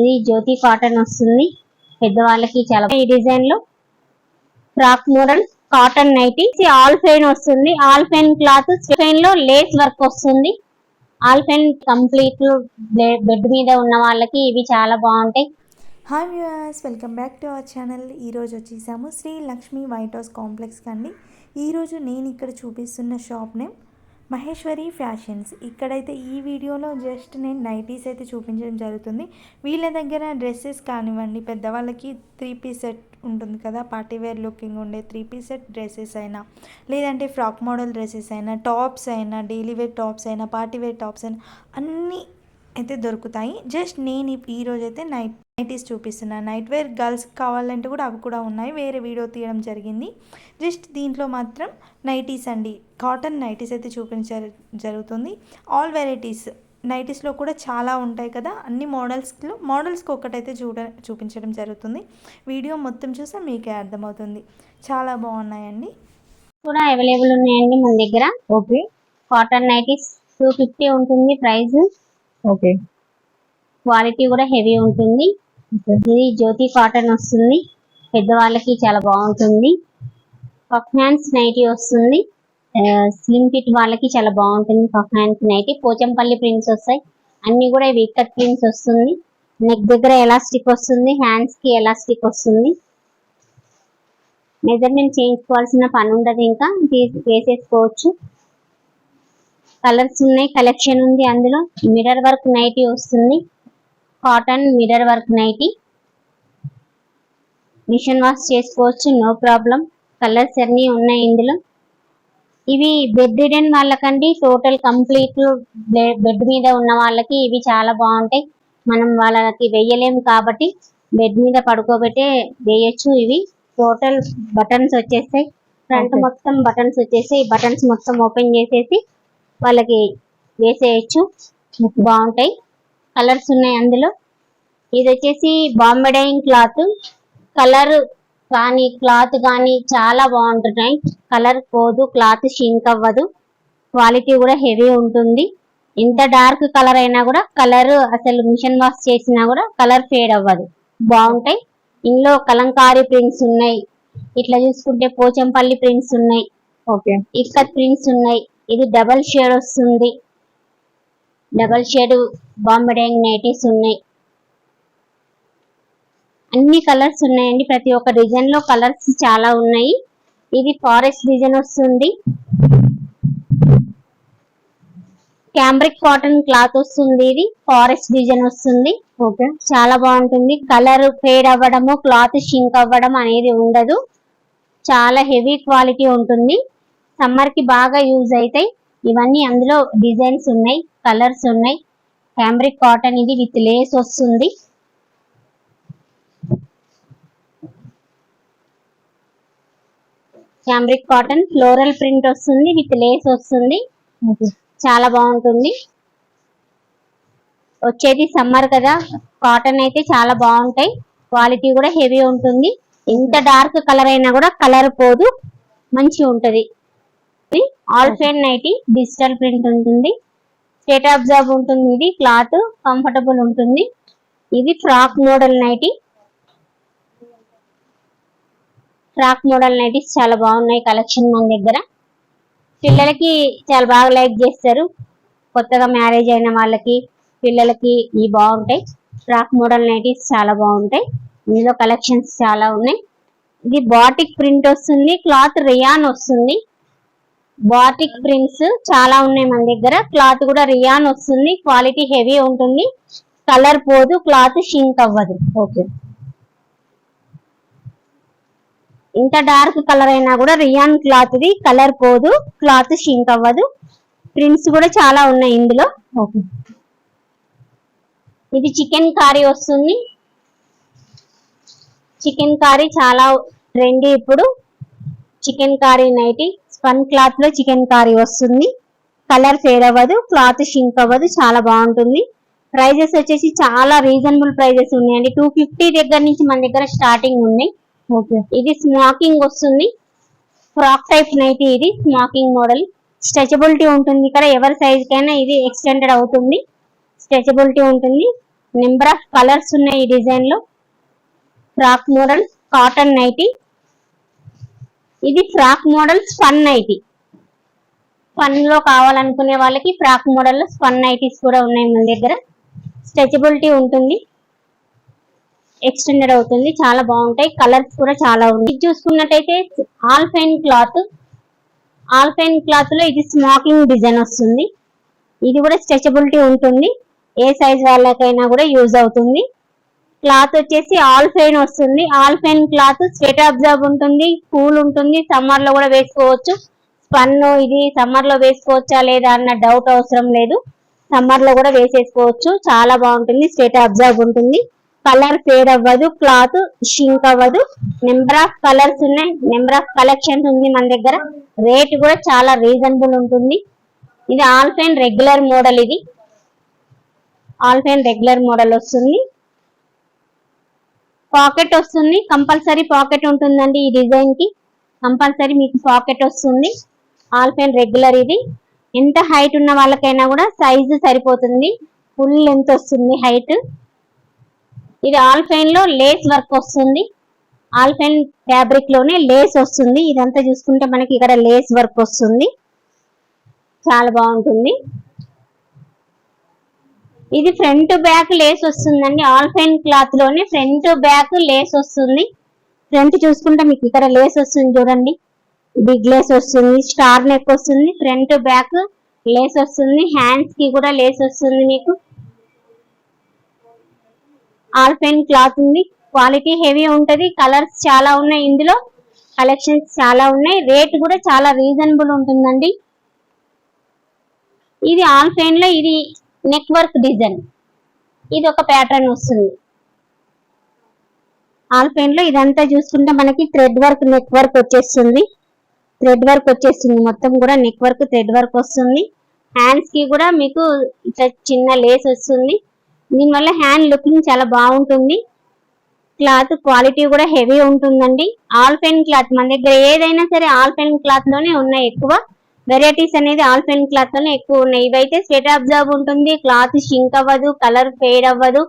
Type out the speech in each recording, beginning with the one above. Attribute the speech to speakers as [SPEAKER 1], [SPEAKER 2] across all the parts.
[SPEAKER 1] ఇది జ్యోతి కాటన్ వస్తుంది. పెద్దవాళ్ళకి చాలా ఈ డిజైన్లో. Frock model cotton nighty alpine వస్తుంది. ఆల్ ఫైన్ క్లాత్ ఫైన్లో లేస్ వర్క్ వస్తుంది. ఆల్ ఫైన్ కంప్లీట్ బెడ్ మీద ఉన్న వాళ్ళకి ఇవి చాలా బాగుంటాయి.
[SPEAKER 2] Hi viewers welcome back to our channel ఈరోజు వచ్చేసాము Sri Lakshmi white house complex కండి. ఈరోజు నేను ఇక్కడ చూపిస్తున్న షాప్ నేమ్ మహేశ్వరి ఫ్యాషన్స్. ఇక్కడైతే ఈ వీడియోలో జస్ట్ నేను నైటీస్ అయితే చూపించడం జరుగుతుంది. వీళ్ళ దగ్గర డ్రెస్సెస్ కానివ్వండి పెద్దవాళ్ళకి త్రీ పీస్ సెట్ ఉంటుంది కదా పార్టీవేర్ లుకింగ్ ఉండే త్రీ పీస్ సెట్ డ్రెస్సెస్ అయినా లేదంటే ఫ్రాక్ మోడల్ డ్రెస్సెస్ అయినా టాప్స్ అయినా డైలీ వేర్ టాప్స్ అయినా పార్టీవేర్ టాప్స్ అయినా అన్నీ అయితే దొరుకుతాయి. జస్ట్ నేను ఈ- ఈ రోజు అయితే నైట్ నైటీస్ చూపిస్తున్నాను నైట్ వేర్ గర్ల్స్ కావాలంటే కూడా అవి కూడా ఉన్నాయి. వేరే వీడియో తీయడం జరిగింది. జస్ట్ దీంట్లో మాత్రం నైటీస్ అండి. కాటన్ నైటీస్ అయితే చూపించ జరుగుతుంది. All varieties. నైటీస్లో కూడా చాలా ఉంటాయి కదా. అన్ని మోడల్స్లో మోడల్స్కి ఒక్కటైతే చూడ చూపించడం జరుగుతుంది. వీడియో మొత్తం చూస్తే మీకే అర్థమవుతుంది. చాలా బాగున్నాయండి.
[SPEAKER 1] కూడా అవైలబుల్ ఉన్నాయండి మన దగ్గర.
[SPEAKER 3] Okay.
[SPEAKER 1] Cotton nighties two fifty ఉంటుంది ప్రైస్
[SPEAKER 3] ఓకే.
[SPEAKER 1] క్వాలిటీ కూడా హెవీ ఉంటుంది. ఇది జ్యోతి కాటన్ వస్తుంది. పెద్దవాళ్ళకి చాలా బాగుంటుంది. పఫ్ హ్యాండ్స్ నైటీ వస్తుంది. స్లిమ్ ఫిట్ వాళ్ళకి చాలా బాగుంటుంది puff hands nighty. Pochampally prints వస్తాయి. అన్ని కూడా ఇవి కట్ ప్రింట్స్ వస్తుంది. నెక్ దగ్గర ఎలాస్టిక్ వస్తుంది. హ్యాండ్స్కి ఎలాస్టిక్ వస్తుంది. మెజర్మెంట్ చేయించుకోవాల్సిన పని ఉండదు ఇంకా. వేసేసుకోవచ్చు. కలర్స్ ఉన్నాయి కలెక్షన్ ఉంది అందులో. మిర్రర్ వర్క్ నైటీ వస్తుంది. Cotton mirror work nighty. Machine wash చేసుకోవచ్చు నో ప్రాబ్లం. కలర్స్ అన్ని ఉన్నాయి ఇందులో. ఇవి బెడ్ రిడెన్ వాళ్ళకండి. టోటల్ కంప్లీట్ బెడ్ మీద ఉన్న వాళ్ళకి ఇవి చాలా బాగుంటాయి. మనం వాళ్ళకి వెయ్యలేము కాబట్టి బెడ్ మీద పడుకోబెట్టే వేయచ్చు ఇవి. టోటల్ బటన్స్ వచ్చేస్తాయి. ఫ్రంట్. మొత్తం బటన్స్ వచ్చేసాయి బటన్స్ మొత్తం ఓపెన్ చేసేసి వాళ్ళకి వేసేయచ్చు. బాగుంటాయి. కలర్స్ ఉన్నాయి అందులో. ఇది వచ్చేసి బాంబే డైయింగ్ క్లాత్ కలర్ కానీ క్లాత్ కానీ చాలా బాగుంటున్నాయి. కలర్ పోదు క్లాత్ షింక్ అవ్వదు. క్వాలిటీ కూడా హెవీ ఉంటుంది. ఎంత డార్క్ కలర్ అయినా కూడా కలర్ అసలు మిషన్ వాష్ చేసినా కూడా కలర్ ఫేడ్ అవ్వదు. బాగుంటాయి. ఇందులో కలంకారీ ప్రింట్స్ ఉన్నాయి. ఇట్లా చూసుకుంటే పోచంపల్లి ప్రింట్స్ ఉన్నాయి.
[SPEAKER 3] ఓకే
[SPEAKER 1] ఇక్కత్ ప్రింట్స్ ఉన్నాయి. ఇది డబల్ షేడ్ వస్తుంది. Double shade Bombay Dyeing nighties ఉన్నాయి. అన్ని కలర్స్ ఉన్నాయండి. ప్రతి ఒక్క డిజైన్లో కలర్స్ చాలా ఉన్నాయి. ఇది ఫారెస్ట్ డిజైన్ వస్తుంది. క్యాంబ్రిక్ కాటన్ క్లాత్ వస్తుంది ఇది. ఫారెస్ట్ డిజైన్ వస్తుంది.
[SPEAKER 3] ఓకే.
[SPEAKER 1] చాలా బాగుంటుంది. కలర్ ఫేడ్ అవ్వడము క్లాత్ షింక్ అవ్వడం అనేది ఉండదు. చాలా హెవీ క్వాలిటీ ఉంటుంది. సమ్మర్కి బాగా యూజ్ అవుతాయి ఇవన్నీ అందులో డిజైన్స్ ఉన్నాయి కలర్స్ ఉన్నాయి. ఫ్యాబ్రిక్ కాటన్ ఇది విత్ లేస్ వస్తుంది ఫ్యాబ్రిక్ కాటన్ ఫ్లోరల్ ప్రింట్ వస్తుంది విత్ లేస్ వస్తుంది. చాలా బాగుంటుంది. వచ్చేది సమ్మర్ కదా కాటన్ అయితే చాలా బాగుంటాయి. క్వాలిటీ కూడా హెవీ ఉంటుంది. ఎంత డార్క్ కలర్ అయినా కూడా కలర్ పోదు మంచిగా ఉంటది. Alpine nighty digital print ఉంటుంది. స్టేట్ జాబ్ ఉంటుంది ఇది. క్లాత్ కంఫర్టబుల్ ఉంటుంది. ఇది frock model nighty frock model nighties చాలా బాగున్నాయి కలెక్షన్ మన దగ్గర. పిల్లలకి చాలా బాగా లైక్ చేస్తారు. కొత్తగా మ్యారేజ్ అయిన వాళ్ళకి పిల్లలకి ఈ బాగుంటాయి. ఫ్రాక్ మోడల్ నైటీస్ చాలా బాగుంటాయి. ఇందులో కలెక్షన్స్ చాలా ఉన్నాయి. ఇది బాటిక్ ప్రింట్ వస్తుంది. క్లాత్ రియాన్ వస్తుంది. బాటిక్ ప్రింట్స్ చాలా ఉన్నాయి మన దగ్గర. క్లాత్ కూడా రియాన్ వస్తుంది. క్వాలిటీ హెవీ ఉంటుంది. కలర్ పోదు క్లాత్ షింక్ అవ్వదు.
[SPEAKER 3] ఓకే.
[SPEAKER 1] ఇంత డార్క్ కలర్ అయినా కూడా రియాన్ క్లాత్ ది కలర్ పోదు క్లాత్ షింక్ అవ్వదు. ప్రింట్స్ కూడా చాలా ఉన్నాయి ఇందులో.
[SPEAKER 3] ఓకే.
[SPEAKER 1] ఇది చికెన్ కారీ వస్తుంది. చికెన్ కారీ చాలా ట్రెండీ ఇప్పుడు. Chikankari nightie. స్పన్ క్లాత్లో చికెన్ కారీ వస్తుంది. కలర్ ఫేడ్ అవ్వదు క్లాత్ షింక్ అవ్వదు చాలా బాగుంటుంది. ప్రైజెస్ వచ్చేసి చాలా రీజనబుల్ ప్రైజెస్ ఉన్నాయండి. టూ ఫిఫ్టీ దగ్గర నుంచి మన దగ్గర స్టార్టింగ్ ఉన్నాయి.
[SPEAKER 3] ఓకే
[SPEAKER 1] ఇది స్మాకింగ్ వస్తుంది. ఫ్రాక్ టైప్ నైటీ ఇది స్మాకింగ్ మోడల్ స్ట్రెచబిలిటీ ఉంటుంది ఇక్కడ. ఎవరి సైజ్ కైనా ఇది ఎక్స్టెండెడ్ అవుతుంది. స్ట్రెచబిలిటీ ఉంటుంది. నెంబర్ ఆఫ్ కలర్స్ ఉన్నాయి ఈ డిజైన్లో. Frock model cotton nighty. ఇది ఫ్రాక్ మోడల్ స్పన్ నైటీ. ఫన్లో కావాలనుకునే వాళ్ళకి frock model fun spun nighties కూడా ఉన్నాయి మన దగ్గర. స్ట్రెచబిలిటీ ఉంటుంది. ఎక్స్టెండెడ్ అవుతుంది. చాలా బాగుంటాయి. కలర్స్ కూడా చాలా ఉన్నాయి. ఇది చూసుకున్నట్టయితే ఆల్ఫైన్ క్లాత్. ఆల్ఫైన్ క్లాత్లో ఇది స్మాకింగ్ డిజైన్ వస్తుంది. ఇది కూడా స్ట్రెచబిలిటీ ఉంటుంది. ఏ సైజ్ వాళ్ళకైనా కూడా యూజ్ అవుతుంది. క్లాత్ వచ్చేసి ఆల్ఫైన్ వస్తుంది. ఆల్ఫైన్ క్లాత్ స్వెట్ అబ్జర్వ్ ఉంటుంది కూల్ ఉంటుంది. సమ్మర్లో కూడా వేసుకోవచ్చు. స్పన్ ఇది సమ్మర్లో వేసుకోవచ్చా లేదా అన్న డౌట్ అవసరం లేదు. సమ్మర్లో కూడా వేసేసుకోవచ్చు. చాలా బాగుంటుంది. స్వెట్ అబ్జర్వ్ ఉంటుంది. కలర్ ఫేడ్ అవ్వదు. క్లాత్ షింక్ అవ్వదు. నెంబర్ ఆఫ్ కలర్స్ ఉన్నాయి. నెంబర్ ఆఫ్ కలెక్షన్స్ ఉంది మన దగ్గర. రేట్ కూడా చాలా రీజనబుల్ ఉంటుంది. ఇది ఆల్ఫైన్ రెగ్యులర్ మోడల్ ఇది. ఆల్ఫైన్ రెగ్యులర్ మోడల్ వస్తుంది. పాకెట్ వస్తుంది. కంపల్సరీ పాకెట్ ఉంటుందండి ఈ డిజైన్కి. కంపల్సరీ మీకు పాకెట్ వస్తుంది. ఆల్ఫైన్ రెగ్యులర్ ఇది. ఎంత హైట్ ఉన్న వాళ్ళకైనా కూడా సైజు సరిపోతుంది. ఫుల్ లెంత్ వస్తుంది హైట్ ఇది ఆల్ఫైన్లో లేస్ వర్క్ వస్తుంది. ఆల్ఫైన్ ఫ్యాబ్రిక్లోనే లేస్ వస్తుంది. ఇదంతా చూసుకుంటే మనకి ఇక్కడ లేస్ వర్క్ వస్తుంది. చాలా బాగుంటుంది. ఇది ఫ్రంట్ బ్యాక్ లేస్ వస్తుందండి. ఆల్ఫైన్ క్లాత్లోనే ఫ్రంట్ బ్యాక్ లేస్ వస్తుంది. ఫ్రంట్ చూసుకుంటే మీకు ఇక్కడ లేస్ వస్తుంది చూడండి. బిగ్ లేస్ వస్తుంది స్టార్ నెక్ వస్తుంది ఫ్రంట్ బ్యాక్ లేస్ వస్తుంది హ్యాండ్స్కి కూడా లేస్ వస్తుంది మీకు. ఆల్ఫైన్ క్లాత్ ఉంది. క్వాలిటీ హెవీ ఉంటది. కలర్స్ చాలా ఉన్నాయి ఇందులో. కలెక్షన్స్ చాలా ఉన్నాయి. రేట్ కూడా చాలా రీజనబుల్ ఉంటుందండి. ఇది ఆల్ఫైన్లో ఇది నెక్ వర్క్ డిజైన్. ఇది ఒక ప్యాటర్న్ వస్తుంది. ఆల్ఫైన్లో ఇదంతా చూసుకుంటే మనకి థ్రెడ్ వర్క్ నెక్ వర్క్ వచ్చేస్తుంది. థ్రెడ్ వర్క్ వచ్చేస్తుంది. మొత్తం కూడా నెక్ వర్క్ థ్రెడ్ వర్క్ వస్తుంది. హ్యాండ్స్కి కూడా మీకు ఇట్లా చిన్న లేస్ వస్తుంది. దీనివల్ల హ్యాండ్ లుకింగ్ చాలా బాగుంటుంది. క్లాత్ క్వాలిటీ కూడా హెవీ ఉంటుందండి. ఆల్ఫెన్ క్లాత్ మన దగ్గర ఏదైనా సరే ఆల్ఫెన్ క్లాత్లోనే ఉన్నాయి ఎక్కువ. వెరైటీస్ అనేది ఆల్ఫైన్ క్లాత్లోనే ఎక్కువ ఉన్నాయి. ఇవైతే స్వెట్ అబ్జర్వ్ ఉంటుంది. క్లాత్ షింక్ అవ్వదు కలర్ ఫేడ్ అవ్వదు.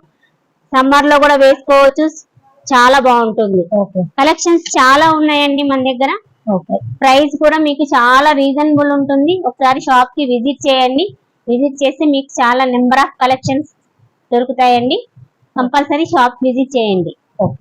[SPEAKER 1] సమ్మర్లో కూడా వేసుకోవచ్చు. చాలా బాగుంటుంది. కలెక్షన్స్ చాలా ఉన్నాయండి మన దగ్గర.
[SPEAKER 3] ఓకే.
[SPEAKER 1] ప్రైస్ కూడా మీకు చాలా రీజనబుల్ ఉంటుంది. ఒకసారి షాప్కి విజిట్ చేయండి. విజిట్ చేస్తే మీకు చాలా నెంబర్ ఆఫ్ కలెక్షన్స్ దొరుకుతాయండి. కంపల్సరీ షాప్ విజిట్ చేయండి.
[SPEAKER 3] ఓకే.